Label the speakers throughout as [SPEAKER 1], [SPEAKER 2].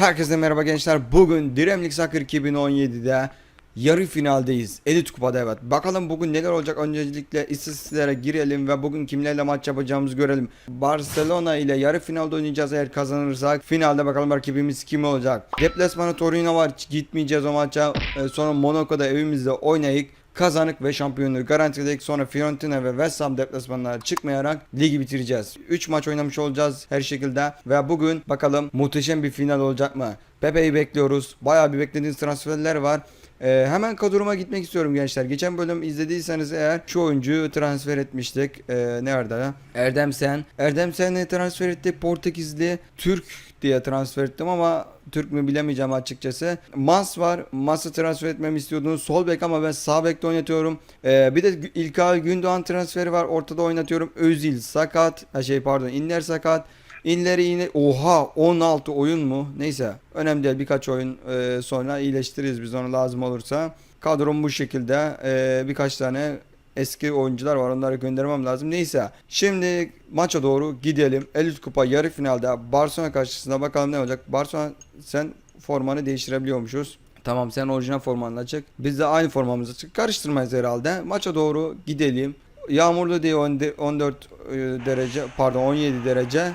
[SPEAKER 1] Herkese merhaba gençler. Bugün Diremlik Soccer 2017'de yarı finaldeyiz. Elit Kupa'da evet. Bakalım bugün neler olacak. Öncelikle istatistiklere girelim ve bugün kimlerle maç yapacağımızı görelim. Barcelona ile yarı finalde oynayacağız eğer kazanırsak. Finalde bakalım rakibimiz kim olacak. Deplasmanı Torino var. Gitmeyeceğiz o maça. Ee, Sonra Monaco'da evimizde oynayıp kazanık ve şampiyonluğu garantiledik. Sonra Fiorentina ve West Ham deplasmanlara çıkmayarak ligi bitireceğiz. 3 maç oynamış olacağız her şekilde ve bugün bakalım muhteşem bir final olacak mı? Pepe'yi bekliyoruz. Bayağı bir beklediğiniz transferler var. Ee, hemen kadroma gitmek istiyorum gençler. Geçen bölüm izlediyseniz eğer şu oyuncuyu transfer etmiştik. Ee, nerede? Erdem Sen. Erdem Sen'i transfer ettik. Portekizli Türk diye transfer ettim ama Türk mü bilemeyeceğim açıkçası. Mas var. Mas'ı transfer etmemi istiyordunuz. Sol bek ama ben sağ bekte oynatıyorum. Ee, bir de İlkay Gündoğan transferi var. Ortada oynatıyorum. Özil sakat. Ha şey pardon. İnler sakat. İnleri yine oha 16 oyun mu? Neyse önemli değil birkaç oyun e, sonra iyileştiririz biz onu lazım olursa. Kadrom bu şekilde e, birkaç tane eski oyuncular var onları göndermem lazım. Neyse şimdi maça doğru gidelim. Elit Kupa yarı finalde Barcelona karşısında bakalım ne olacak. Barcelona sen formanı değiştirebiliyormuşuz. Tamam sen orijinal formanla çık. Biz de aynı formamızı çık. Karıştırmayız herhalde. Maça doğru gidelim. Yağmurlu diye 10 de- 14 e, derece pardon 17 derece.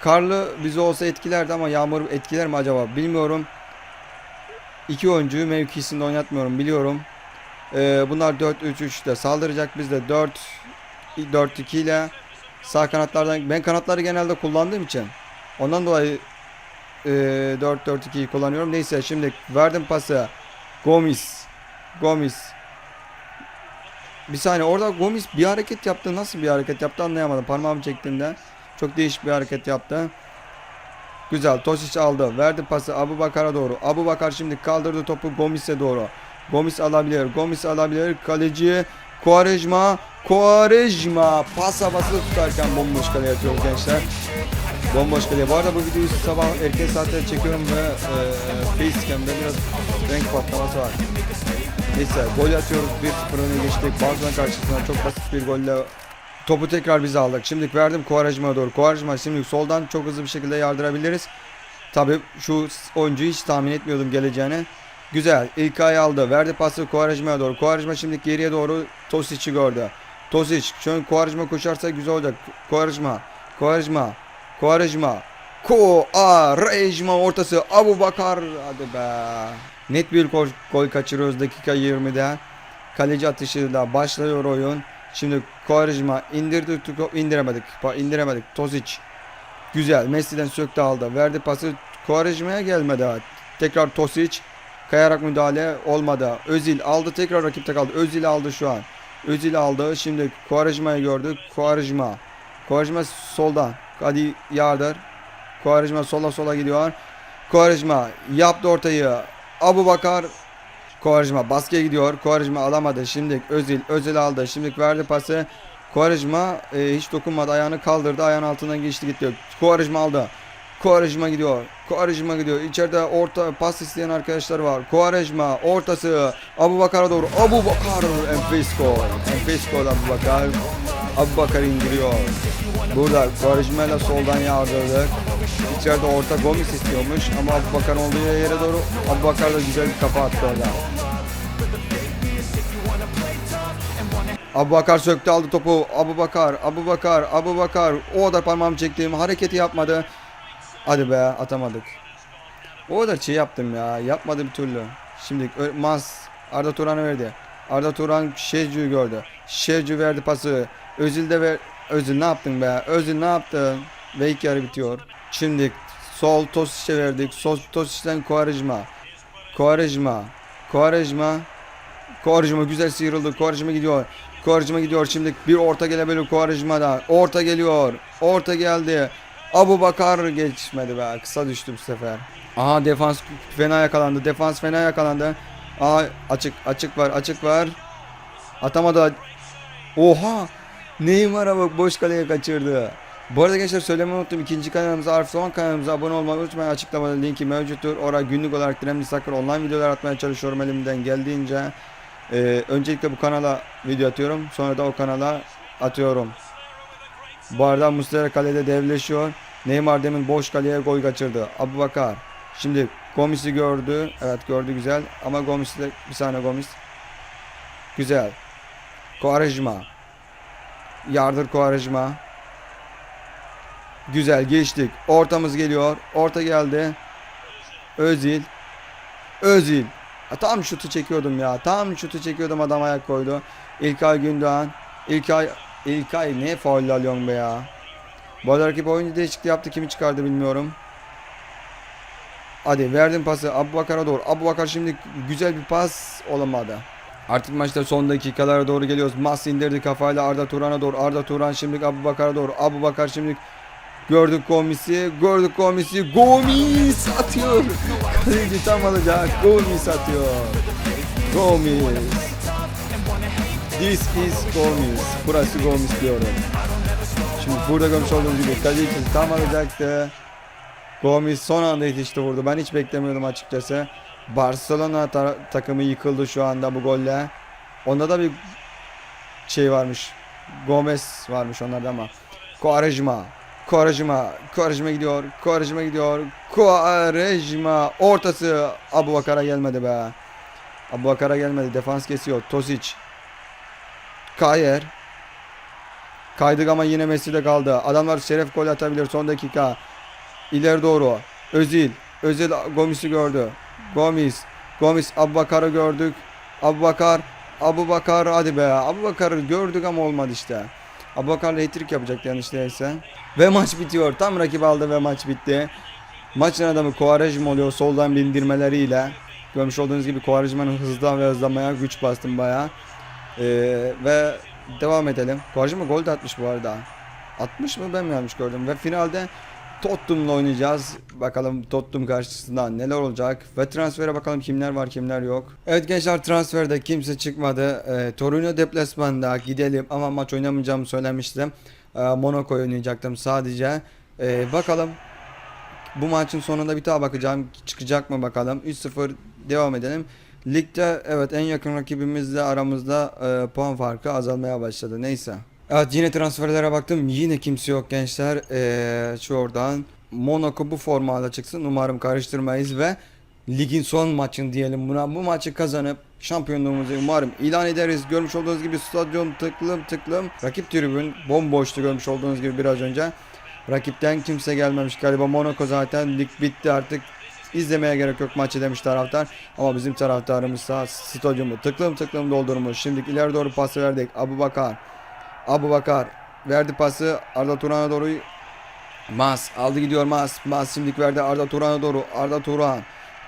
[SPEAKER 1] Karlı bizi olsa etkilerdi ama yağmur etkiler mi acaba bilmiyorum. İki oyuncuyu mevkisinde oynatmıyorum biliyorum. Ee, bunlar 4-3-3'te saldıracak. Biz de 4-4-2 ile sağ kanatlardan ben kanatları genelde kullandığım için ondan dolayı e, 4-4-2'yi kullanıyorum. Neyse şimdi verdim pası. Gomis. Gomis. Bir saniye orada Gomis bir hareket yaptı. Nasıl bir hareket yaptı anlayamadım. Parmağımı çektiğimde. Çok değişik bir hareket yaptı. Güzel. Tosic aldı. Verdi pası Abu Bakar'a doğru. Abu Bakar şimdi kaldırdı topu Gomis'e doğru. Gomis alabilir. Gomis alabilir. Kaleci Quaresma. Quaresma. Pasa basılı tutarken bomboş kaleye atıyoruz gençler. Bomboş kaleye. Bu arada bu videoyu sabah erken saatte çekiyorum ve e, Facecam'da biraz renk patlaması var. Neyse gol atıyoruz. 1-0 öne geçtik. Barcelona karşısında çok basit bir golle Topu tekrar biz aldık. Şimdi verdim Kuvarajma'ya doğru. Kuvarajma şimdi soldan çok hızlı bir şekilde yardırabiliriz. Tabi şu oyuncuyu hiç tahmin etmiyordum geleceğini. Güzel. İlk ayı aldı. Verdi pası Kuvarajma'ya doğru. Kuvarajma şimdi geriye doğru Tosic'i gördü. Tosic. Şu an Kuvarajma koşarsa güzel olacak. Kuvarajma. Kuvarajma. Kuvarajma. Kuvarajma ortası. Abu Bakar. Hadi be. Net bir gol, gol kaçırıyoruz dakika 20'de. Kaleci atışıyla başlıyor oyun. Şimdi Quaresma indirdi top indiremedik. İndiremedik. Tosic. Güzel. Messi'den söktü aldı. Verdi pası Quaresma'ya gelmedi. Tekrar Tosic. Kayarak müdahale olmadı. Özil aldı tekrar rakipte kaldı. Özil aldı şu an. Özil aldı. Şimdi Quaresma'yı gördük. Quaresma. Quaresma solda. Hadi yardır. Quaresma sola sola gidiyor. Quaresma yaptı ortayı. Abu Bakar Kovarejma baskıya gidiyor. Kovarejma alamadı. Şimdi Özil. Özil aldı. Şimdi verdi pası. Kovarejma e, hiç dokunmadı. Ayağını kaldırdı. Ayağın altından geçti gidiyor. Kovarejma aldı. Kovarejma gidiyor. Kovarejma gidiyor. İçeride orta pas isteyen arkadaşlar var. Kovarejma ortası. Abu Bakar'a doğru. Abu Bakar. Enfes gol. Enfes gol Abu Bakar. Abu Bakar indiriyor. Burada Kovarejma ile soldan yardırdık. İçeride orta Gomis istiyormuş ama Abu Bakar olduğu yere doğru Abu Bakar da güzel bir kafa attı orada. Abu Bakar söktü aldı topu. Abu Bakar, Abu Bakar, Abu Bakar. O kadar parmağımı çektiğim hareketi yapmadı. Hadi be atamadık. O kadar şey yaptım ya. Yapmadı bir türlü. Şimdi Mas Arda Turan'a verdi. Arda Turan Şevcu'yu gördü. Şevcu verdi pası. Özil de ver. Özil ne yaptın be? Özil ne yaptın? Ve ilk yarı bitiyor. Şimdi sol Tosic'e verdik. Sol Tosic'ten Quaresma. Quaresma. Quaresma. Quaresma güzel sıyrıldı. Quaresma gidiyor. Quaresma gidiyor. Şimdi bir orta gelebilir Quaresma'da. Orta geliyor. Orta geldi. Abu Bakar geçmedi be. Kısa düştü bu sefer. Aha defans fena yakalandı. Defans fena yakalandı. Aa açık açık var açık var. Atamadı. Oha! Neymar'a bak boş kaleye kaçırdı. Bu arada gençler söylemeyi unuttum. İkinci kanalımıza Arif Soğan kanalımıza abone olmayı unutmayın. Açıklamada linki mevcuttur. Oraya günlük olarak Diremli Sakır online videolar atmaya çalışıyorum elimden geldiğince. Ee, öncelikle bu kanala video atıyorum. Sonra da o kanala atıyorum. Bu arada Muslera kalede devleşiyor. Neymar demin boş kaleye gol kaçırdı. Abu Bakar. Şimdi Gomis'i gördü. Evet gördü güzel. Ama Gomis'le bir saniye Gomis. Güzel. Quaresma. Yardır Quaresma. Güzel geçtik. Ortamız geliyor. Orta geldi. Özil. Özil. Tam şutu çekiyordum ya. Tam şutu çekiyordum adam ayak koydu. İlkay Gündoğan. İlkay İlkay ne faul alıyorsun be ya. Bu arada rakip oyuncu değişikliği yaptı. Kimi çıkardı bilmiyorum. Hadi verdim pası Abu Bakar'a doğru. Abu Bakar şimdi güzel bir pas olamadı. Artık maçta son dakikalara doğru geliyoruz. Mas indirdi kafayla Arda Turan'a doğru. Arda Turan şimdi Abu Bakar'a doğru. Abu Bakar şimdi gördük Gomis'i. Gördük Gomis'i. Gomis atıyor. Kaleci tam alacak. Gomis atıyor. Gomis. This is Gomis. Burası Gomis diyorum. Şimdi burada görmüş olduğunuz gibi kaleci tam alacaktı. Gomis son anda yetişti vurdu. Ben hiç beklemiyordum açıkçası. Barcelona ta- takımı yıkıldı şu anda bu golle. Onda da bir şey varmış. Gomez varmış onlarda ama. Quaresma. Quaresma. Quaresma gidiyor. Quaresma gidiyor. Quaresma. Ortası Abu Bakar'a gelmedi be. Abu Bakar'a gelmedi. Defans kesiyor. Tosic. Kayer. Kaydık ama yine Messi'de kaldı. Adamlar şeref gol atabilir son dakika. İleri doğru. Özil. Özil Gomis'i gördü. Gomis. Gomis Abubakar'ı gördük. Abubakar. Abubakar hadi be. Abubakar'ı gördük ama olmadı işte. Abubakar'la hat-trick yapacaktı yanlış değilse. Ve maç bitiyor. Tam rakip aldı ve maç bitti. Maçın adamı Quaresma oluyor soldan bindirmeleriyle. Görmüş olduğunuz gibi Quaresma'nın hızdan ve hızlamaya güç bastım bayağı. Ee, ve devam edelim. Quaresma gol de atmış bu arada. 60 mı ben mi yanlış gördüm. Ve finalde Tottenham'la oynayacağız. Bakalım Tottenham karşısında neler olacak. Ve transfere bakalım kimler var kimler yok. Evet gençler transferde kimse çıkmadı. Ee, Torino deplasmanda gidelim ama maç oynamayacağımı söylemiştim. Ee, Monaco oynayacaktım sadece. Ee, bakalım bu maçın sonunda bir daha bakacağım. Çıkacak mı bakalım. 3-0 devam edelim. Ligde evet en yakın rakibimizle aramızda e, puan farkı azalmaya başladı. Neyse. Evet yine transferlere baktım. Yine kimse yok gençler. Ee, şu oradan. Monaco bu formada çıksın. Umarım karıştırmayız ve ligin son maçın diyelim buna. Bu maçı kazanıp şampiyonluğumuzu umarım ilan ederiz. Görmüş olduğunuz gibi stadyum tıklım tıklım. Rakip tribün bomboştu görmüş olduğunuz gibi biraz önce. Rakipten kimse gelmemiş galiba. Monaco zaten lig bitti artık. İzlemeye gerek yok maçı demiş taraftar. Ama bizim taraftarımız sağ stadyumu tıklım tıklım doldurmuş. Şimdi ileri doğru pas verdik. Abu Bakar. Abu Bakar verdi pası Arda Turan'a doğru. Mas aldı gidiyor Mas. Mas şimdi verdi Arda Turan'a doğru. Arda Turan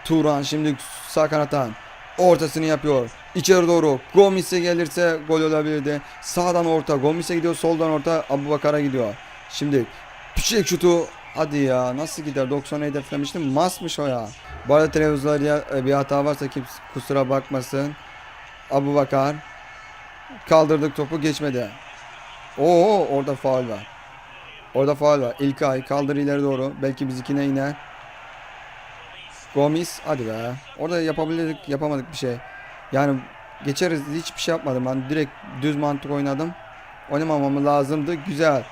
[SPEAKER 1] Turan şimdi sağ kanattan ortasını yapıyor. İçeri doğru Gomis'e gelirse gol olabilirdi. Sağdan orta Gomis'e gidiyor soldan orta Abu Bakar'a gidiyor. Şimdi Pişek şutu hadi ya nasıl gider? 90'ı hedeflemiştim. Mas'mış o ya. Bu arada televizyonda bir hata varsa kimse kusura bakmasın. Abu Bakar kaldırdık topu geçmedi Oo orada faul var. Orada faul var. İlkay kaldır ileri doğru. Belki bizikine iner. Gomis hadi be. Orada yapabilirdik yapamadık bir şey. Yani geçeriz hiçbir şey yapmadım. Ben direkt düz mantık oynadım. Oynamamam lazımdı. Güzel.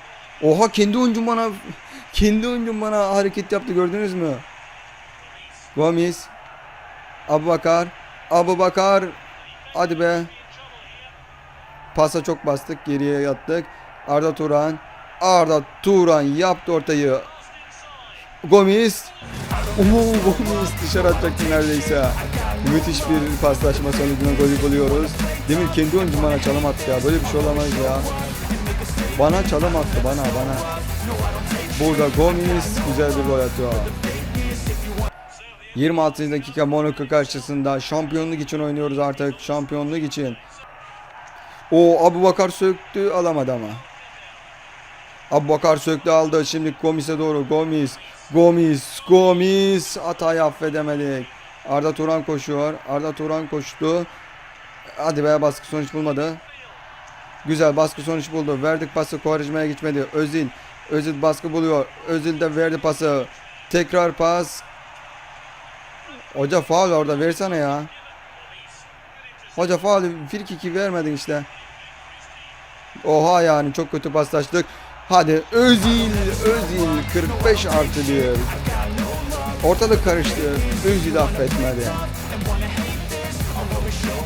[SPEAKER 1] Oha kendi oyuncum bana kendi oyuncum bana hareket yaptı gördünüz mü? Gomis. Abu Bakar. Hadi be. Pasa çok bastık. Geriye yattık. Arda Turan. Arda Turan yaptı ortayı. Gomis. Oo Gomis dışarı atacaktı neredeyse. Müthiş bir paslaşma sonucunda golü buluyoruz. Demir kendi oyuncu bana çalım attı ya. Böyle bir şey olamaz ya. Bana çalım attı bana bana. Burada Gomis güzel bir gol atıyor. 26. dakika Monaco karşısında şampiyonluk için oynuyoruz artık. Şampiyonluk için. O Abu Bakar söktü alamadı ama. Abu Bakar söktü aldı. Şimdi Gomis'e doğru. Gomis. Gomis. Gomis. Hatayı affedemedik. Arda Turan koşuyor. Arda Turan koştu. Hadi be baskı sonuç bulmadı. Güzel baskı sonuç buldu. Verdik pası Quaresma'ya geçmedi. Özil. Özil baskı buluyor. Özil de verdi pası. Tekrar pas. Hoca faul orada versene ya. Hoca faul free kick'i vermedin işte. Oha yani çok kötü paslaştık. Hadi Özil, Özil 45 artı 1. Ortalık karıştı. Özil affetmedi.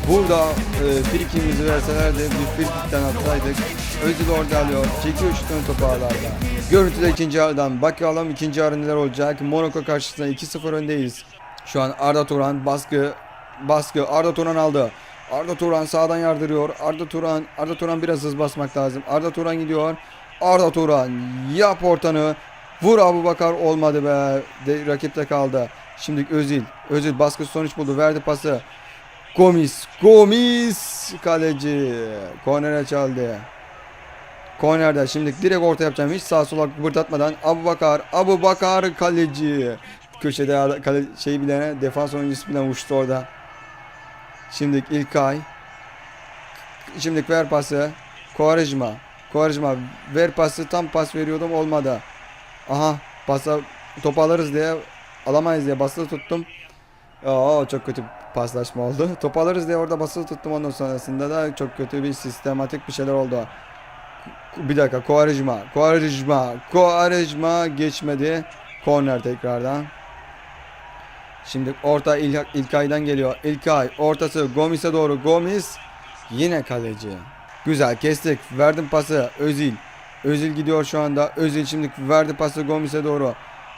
[SPEAKER 1] Burada e, frikimizi verselerdi bir frikten atsaydık. Özil orada alıyor. Çekiyor şutunu topu ağlarda. Görüntüde ikinci yarıdan. Bakalım ikinci yarı neler olacak. Monaco karşısında 2-0 öndeyiz. Şu an Arda Turan baskı baskı Arda Turan aldı. Arda Turan sağdan yardırıyor. Arda Turan Arda Turan biraz hız basmak lazım. Arda Turan gidiyor. Arda Turan yap ortanı. Vur Abu Bakar olmadı be. De, rakipte kaldı. Şimdi Özil. Özil baskı sonuç buldu. Verdi pası. Gomis. Gomis. Kaleci. Kornere çaldı. Kornerde şimdi direkt orta yapacağım. Hiç sağa sola kıpırdatmadan. Abu Bakar. Abu Bakar kaleci. Köşede kale, şey bilene defans oyuncusu bilen uçtu orada. Şimdi İlkay. Şimdi ver pası. Kovarejma. Kovarejma ver pası tam pas veriyordum olmadı. Aha pasa topu alırız diye alamayız diye basılı tuttum. Aa çok kötü paslaşma oldu. Topu alırız diye orada basılı tuttum ondan sonrasında da çok kötü bir sistematik bir şeyler oldu. Bir dakika Kovarejma. Kovarejma. Kovarejma geçmedi. Korner tekrardan. Şimdi orta İl İlkay'dan geliyor. İlkay ortası Gomis'e doğru. Gomis yine kaleci. Güzel kestik. Verdim pası Özil. Özil gidiyor şu anda. Özil şimdi verdi pası Gomis'e doğru.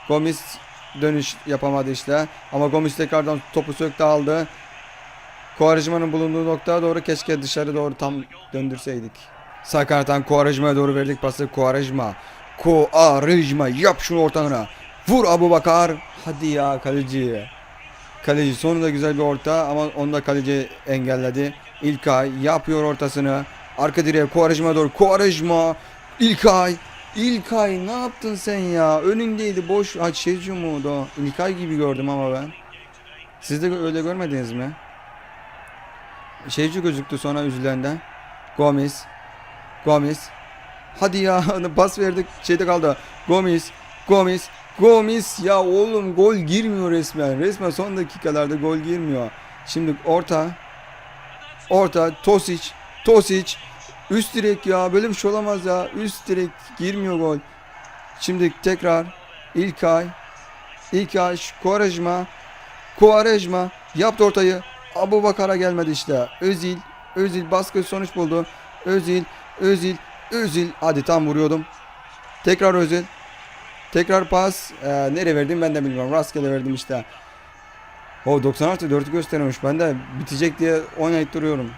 [SPEAKER 1] Gomis dönüş yapamadı işte. Ama Gomis tekrardan topu söktü aldı. Kovarejma'nın bulunduğu noktaya doğru keşke dışarı doğru tam döndürseydik. Sakartan Kovarejma'ya doğru verdik pası. Kovarejma. Kovarejma yap şunu ortana. Vur Abu Bakar. Hadi ya kaleci. Kaleci sonunda güzel bir orta ama onu da kaleci engelledi. İlkay yapıyor ortasını. Arka direğe Kovarejma doğru. Kovarejma. İlkay. İlkay ne yaptın sen ya? Önündeydi boş. Ha Şecu mu o? İlkay gibi gördüm ama ben. Siz de öyle görmediniz mi? Şeycu gözüktü sonra üzülenden. Gomis. Gomis. Hadi ya pas verdik şeyde kaldı. Gomis. Gomis. Gomis ya oğlum gol girmiyor resmen. Resmen son dakikalarda gol girmiyor. Şimdi orta. Orta Tosic. Tosic. Üst direk ya böyle bir şey olamaz ya. Üst direk girmiyor gol. Şimdi tekrar İlkay. İlkay Kuarejma. Kuarejma yaptı ortayı. Abu Bakar'a gelmedi işte. Özil. Özil baskı sonuç buldu. Özil. Özil. Özil. Hadi tam vuruyordum. Tekrar Özil. Tekrar pas. Ee, nereye verdim ben de bilmiyorum. Rastgele verdim işte. O 90 artı 4'ü gösteriyormuş. Ben de bitecek diye oynayıp duruyorum.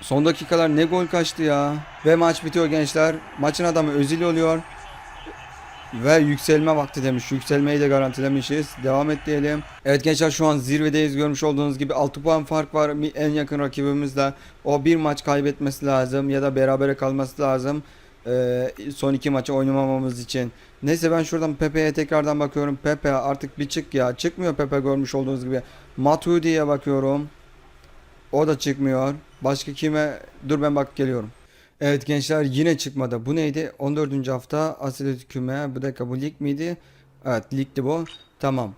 [SPEAKER 1] Son dakikalar ne gol kaçtı ya. Ve maç bitiyor gençler. Maçın adamı Özil oluyor. Ve yükselme vakti demiş. Yükselmeyi de garantilemişiz. Devam et diyelim. Evet gençler şu an zirvedeyiz. Görmüş olduğunuz gibi 6 puan fark var. En yakın rakibimizle. O bir maç kaybetmesi lazım. Ya da berabere kalması lazım. Ee, son iki maçı oynamamamız için. Neyse ben şuradan Pepe'ye tekrardan bakıyorum. Pepe artık bir çık ya. Çıkmıyor Pepe görmüş olduğunuz gibi. Matuidi'ye bakıyorum. O da çıkmıyor. Başka kime? Dur ben bak geliyorum. Evet gençler yine çıkmadı. Bu neydi? 14. hafta Asilet küme. Bir dakika bu lig miydi? Evet ligdi bu. Tamam.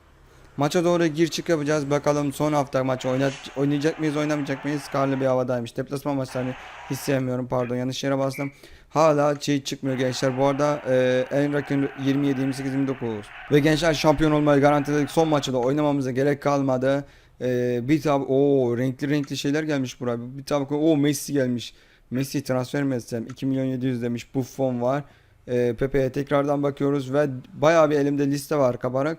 [SPEAKER 1] Maça doğru gir çık yapacağız. Bakalım son hafta maçı oynat, oynayacak mıyız oynamayacak mıyız? Karlı bir havadaymış. Deplasman maçlarını hiç sevmiyorum. Pardon yanlış yere bastım. Hala şey çıkmıyor gençler. Bu arada e, en rakın 27, 28, 29. Ve gençler şampiyon olmayı garantiledik. Son maçı da oynamamıza gerek kalmadı. E, bir tab o renkli renkli şeyler gelmiş buraya. Bir tab o Messi gelmiş. Messi transfer etsem? 2 milyon 700 demiş. Buffon var. E, Pepe'ye tekrardan bakıyoruz ve bayağı bir elimde liste var kabarık.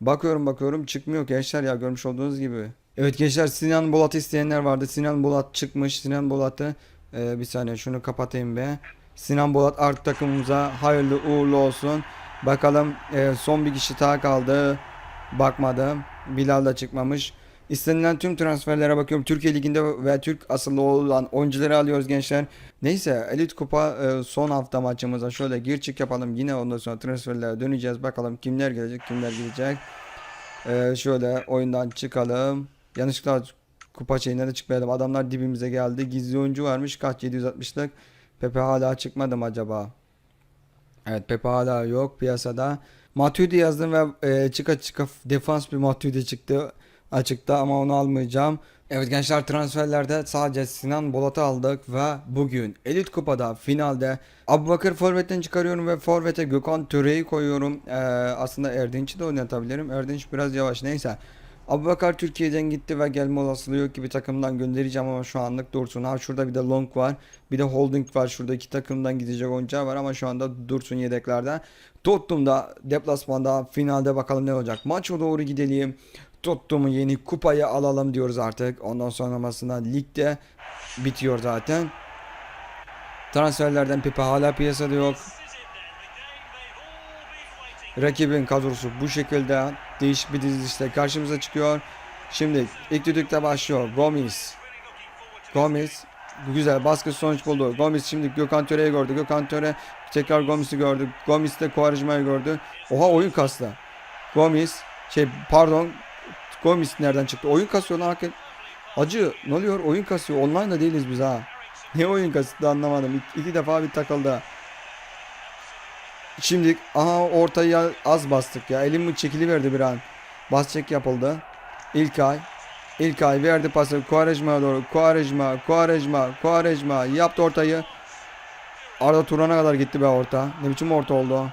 [SPEAKER 1] Bakıyorum bakıyorum çıkmıyor gençler ya görmüş olduğunuz gibi. Evet gençler Sinan Bolat isteyenler vardı. Sinan Bolat çıkmış. Sinan Bolat'ı e, bir saniye şunu kapatayım be. Sinan Bolat art takımımıza hayırlı uğurlu olsun. Bakalım e, son bir kişi daha kaldı. Bakmadım. Bilal da çıkmamış. İstenilen tüm transferlere bakıyorum. Türkiye Ligi'nde ve Türk asıllı olan oyuncuları alıyoruz gençler. Neyse Elit Kupa e, son hafta maçımıza şöyle gir çık yapalım. Yine ondan sonra transferlere döneceğiz. Bakalım kimler gelecek kimler gidecek. E, şöyle oyundan çıkalım. Yanlışlıkla kupa şeyine de çıkmayalım. Adamlar dibimize geldi. Gizli oyuncu varmış. Kaç 760'lık. Pepe hala çıkmadı mı acaba? Evet Pepe hala yok piyasada. Matuidi yazdım ve e, çıka çıka defans bir Matuidi çıktı açıkta ama onu almayacağım. Evet gençler transferlerde sadece Sinan Bolat'ı aldık ve bugün Elit Kupa'da finalde Abubakır Forvet'ten çıkarıyorum ve Forvet'e Gökhan Töre'yi koyuyorum. Ee, aslında Erdinç'i de oynatabilirim. Erdinç biraz yavaş neyse. Abubakar Türkiye'den gitti ve gelme olasılığı yok gibi takımdan göndereceğim ama şu anlık dursun. Ha şurada bir de Long var. Bir de Holding var. Şurada iki takımdan gidecek oyuncular var ama şu anda dursun yedeklerde. Tottenham'da deplasmanda finalde bakalım ne olacak. Maça doğru gidelim. Tottenham'ı yeni kupayı alalım diyoruz artık. Ondan sonrasında ligde bitiyor zaten. Transferlerden Pepe hala piyasada yok. Rakibin kadrosu bu şekilde değişik bir dizilişte karşımıza çıkıyor. Şimdi ilk düdükte başlıyor. Gomis. Gomis güzel baskı sonuç buldu. Gomis şimdi Gökhan Töre'yi gördü. Gökhan Töre tekrar Gomis'i gördü. Gomis de Quaresma'yı gördü. Oha oyun kastı. Gomis şey pardon Gomis nereden çıktı? Oyun kasıyor lan hakikaten. Acı ne oluyor? Oyun kasıyor. Online da değiliz biz ha. Ne oyun kasıyor anlamadım. İki, iki defa bir takıldı. Şimdi aha ortaya az bastık ya. Elim çekili verdi bir an. Bas çek yapıldı. İlkay. İlkay verdi pası Quaresma'ya doğru. Quaresma, Quaresma, Quaresma yaptı ortayı. Arda Turan'a kadar gitti be orta. Ne biçim orta oldu?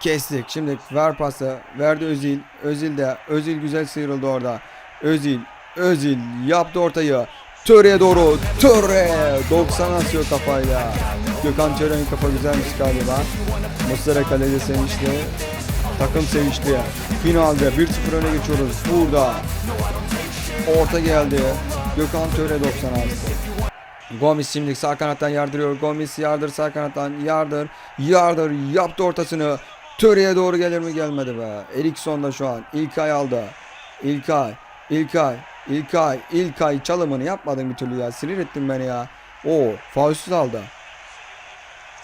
[SPEAKER 1] Kestik. Şimdi ver pası. Verdi Özil. Özil de. Özil güzel sıyrıldı orada. Özil. Özil yaptı ortayı. Töre'ye doğru. Töre. 90 atıyor kafayla. Gökhan Töre'nin kafa güzelmiş galiba. Muslera kalede sevinçli. Takım sevinçli. Finalde 1-0 öne geçiyoruz. Burada. Orta geldi. Gökhan Töre 90 attı. Gomis şimdi sağ kanattan yardırıyor. Gomis yardır sağ kanattan yardır. Yardır yaptı ortasını. Töre'ye doğru gelir mi gelmedi be. Erikson da şu an. İlkay aldı. İlkay. İlkay. İlkay. İlkay çalımını yapmadın bir türlü ya. Sinir ettin beni ya. O faulsüz aldı.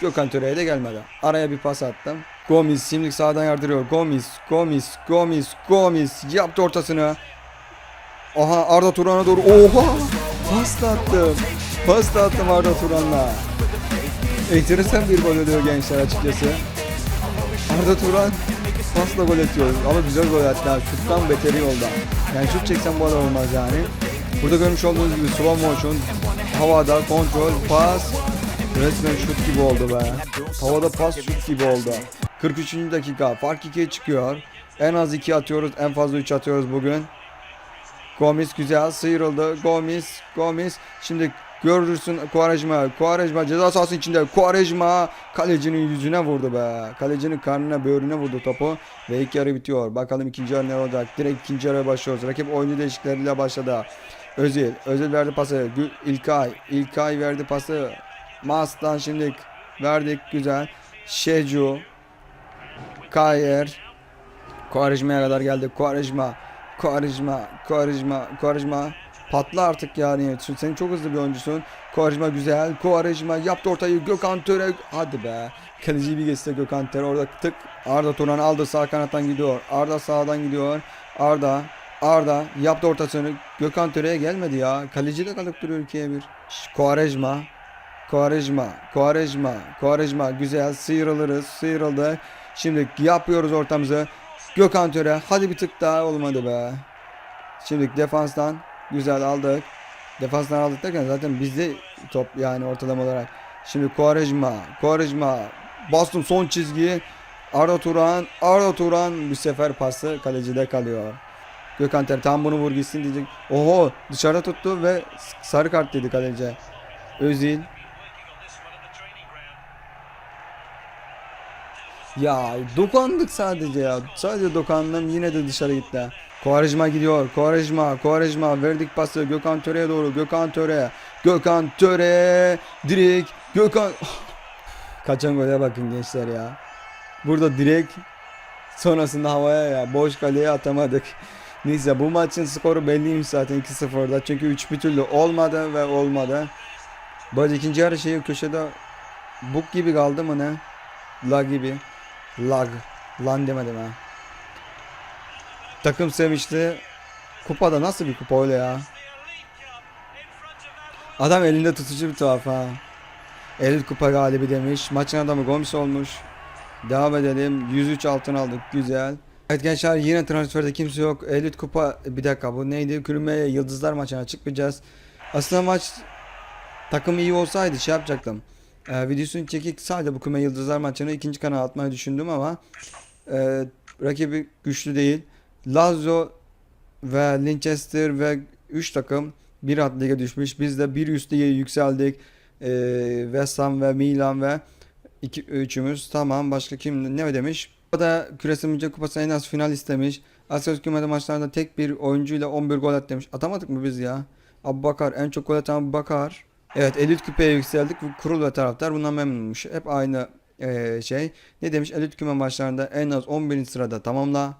[SPEAKER 1] Gökhan Töre'ye de gelmedi. Araya bir pas attım. Gomis şimdi sağdan yardırıyor. Gomis. Gomis. Gomis. Gomis. Yaptı ortasını. Aha Arda Turan'a doğru. Oha! Pas attım. Pas attım Arda Turan'la. Enteresan bir gol oluyor gençler açıkçası. Arda Turan pasla gol atıyor ama güzel gol attı. Şuttan beteri yolda. Yani şut çeksen bu kadar olmaz yani. Burada görmüş olduğunuz gibi slow motion, havada kontrol, pas, resmen şut gibi oldu be. Havada pas şut gibi oldu. 43. dakika fark 2'ye çıkıyor. En az 2 atıyoruz, en fazla 3 atıyoruz bugün. Gomis güzel sıyrıldı. Gomis, Gomis. Şimdi görürsün Quaresma. Quaresma ceza sahası içinde. Quaresma kalecinin yüzüne vurdu be. Kalecinin karnına, böğrüne vurdu topu. Ve ilk yarı bitiyor. Bakalım ikinci yarı ne olacak. Direkt ikinci yarıya başlıyoruz. Rakip oyuncu değişiklikleriyle başladı. Özil. Özil verdi pası. İlkay. İlkay verdi pası. Mas'tan şimdi verdik. Güzel. Şecu. Kayer. Quaresma'ya kadar geldi. Quaresma. Quaresma, Quaresma, Quaresma patla artık yani. Sen çok hızlı bir oyuncusun. Quaresma güzel. Quaresma yaptı ortayı. Gökhan Töre. Hadi be. Kaleci bir geçse Gökhan Töre orada tık. Arda Turan aldı sağ kanattan gidiyor. Arda sağdan gidiyor. Arda. Arda yaptı ortasını. Gökhan Töre'ye gelmedi ya. Kaleci de kalıp duruyor ikiye bir. Şş, Quaresma, Quaresma, Quaresma güzel sıyrılırız, sıyrıldı. Şimdi yapıyoruz ortamızı. Gökhan Töre hadi bir tık daha olmadı be. Şimdi defanstan güzel aldık. Defanstan aldık derken zaten bizde top yani ortalama olarak. Şimdi Quaresma, Quaresma bastım son çizgiyi. Arda Turan, Arda Turan bir sefer pası kalecide kalıyor. Gökhan Töre tam bunu vur gitsin diyecek. Oho dışarıda tuttu ve sarı kart dedi kaleci. Özil Ya dokandık sadece ya. Sadece dokandım yine de dışarı gitti. Kovarejma gidiyor. Kovarejma, Kovarejma verdik pası Gökhan Töre'ye doğru. Gökhan Töre. Gökhan Töre. Direkt Gökhan Kaçan gole bakın gençler ya. Burada direkt sonrasında havaya ya boş kaleye atamadık. Neyse bu maçın skoru belliymiş zaten 2-0'da. Çünkü 3 bir türlü olmadı ve olmadı. Böyle ikinci yarı şeyi köşede buk gibi kaldı mı ne? Lag gibi. Lag. Lan demedim ha. Takım sevmişti. Kupada nasıl bir kupa öyle ya? Adam elinde tutucu bir tuhaf ha. Elit kupa galibi demiş. Maçın adamı Gomis olmuş. Devam edelim. 103 altın aldık. Güzel. Evet gençler yine transferde kimse yok. Elit Kupa bir dakika bu neydi? Kürümeye Yıldızlar maçına çıkmayacağız. Aslında maç takım iyi olsaydı şey yapacaktım. Ee, videosunu çekip sadece bu küme Yıldızlar maçını ikinci kanala atmayı düşündüm ama e, rakibi güçlü değil. Lazio ve Leicester ve 3 takım bir alt lige düşmüş. Biz de bir üst lige yükseldik. Ee, West Ham ve Milan ve iki, üçümüz tamam. Başka kim ne demiş? O da Küresel Kupası en az final istemiş. Asya Hükümeti maçlarında tek bir oyuncuyla 11 gol at demiş. Atamadık mı biz ya? Abu Bakar en çok gol atan Abu Bakar. Evet elit küpeye yükseldik. Kurul ve taraftar bundan memnunmuş. Hep aynı eee, şey. Ne demiş? Elit küme maçlarında en az 11. sırada tamamla.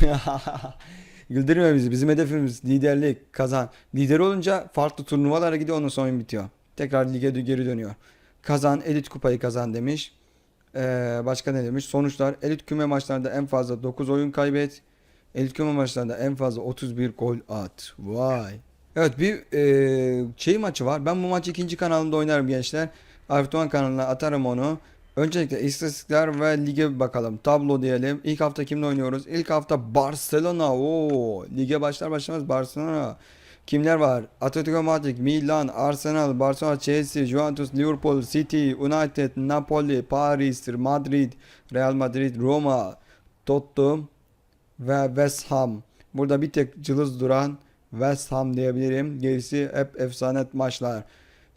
[SPEAKER 1] Güldürme bizi. Bizim hedefimiz liderlik, kazan. Lider olunca farklı turnuvalara gidiyor ondan sonra bitiyor. Tekrar lige geri dönüyor. Kazan, elit kupayı kazan demiş. Ee, başka ne demiş? Sonuçlar elit küme maçlarında en fazla 9 oyun kaybet. Elit küme maçlarında en fazla 31 gol at. Vay. Evet bir e, şey maçı var. Ben bu maçı ikinci kanalımda oynarım gençler. Arif kanalına atarım onu. Öncelikle istatistikler ve lige bakalım. Tablo diyelim. İlk hafta kimle oynuyoruz? İlk hafta Barcelona. Oo, lige başlar başlamaz Barcelona. Kimler var? Atletico Madrid, Milan, Arsenal, Barcelona, Chelsea, Juventus, Liverpool, City, United, Napoli, Paris, Madrid, Real Madrid, Roma, Tottenham ve West Ham. Burada bir tek cılız duran West Ham diyebilirim. Gerisi hep efsane maçlar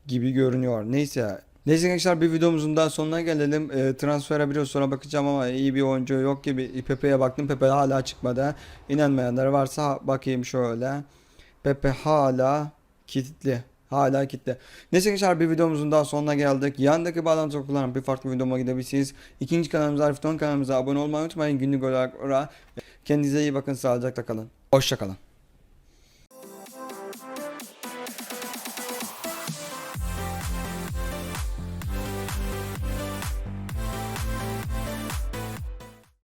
[SPEAKER 1] gibi görünüyor. Neyse. Neyse gençler bir videomuzun daha sonuna gelelim. E, transfere biraz sonra bakacağım ama iyi bir oyuncu yok gibi. Pepe'ye baktım. Pepe hala çıkmadı. İnanmayanlar varsa bakayım şöyle. Pepe hala kilitli. Hala kilitli. Neyse gençler bir videomuzun daha sonuna geldik. Yandaki bağlantı kullanan bir farklı videoma gidebilirsiniz. İkinci kanalımıza Arif Don kanalımıza abone olmayı unutmayın. Günlük olarak oraya. Kendinize iyi bakın. Sağlıcakla kalın. Hoşça kalın.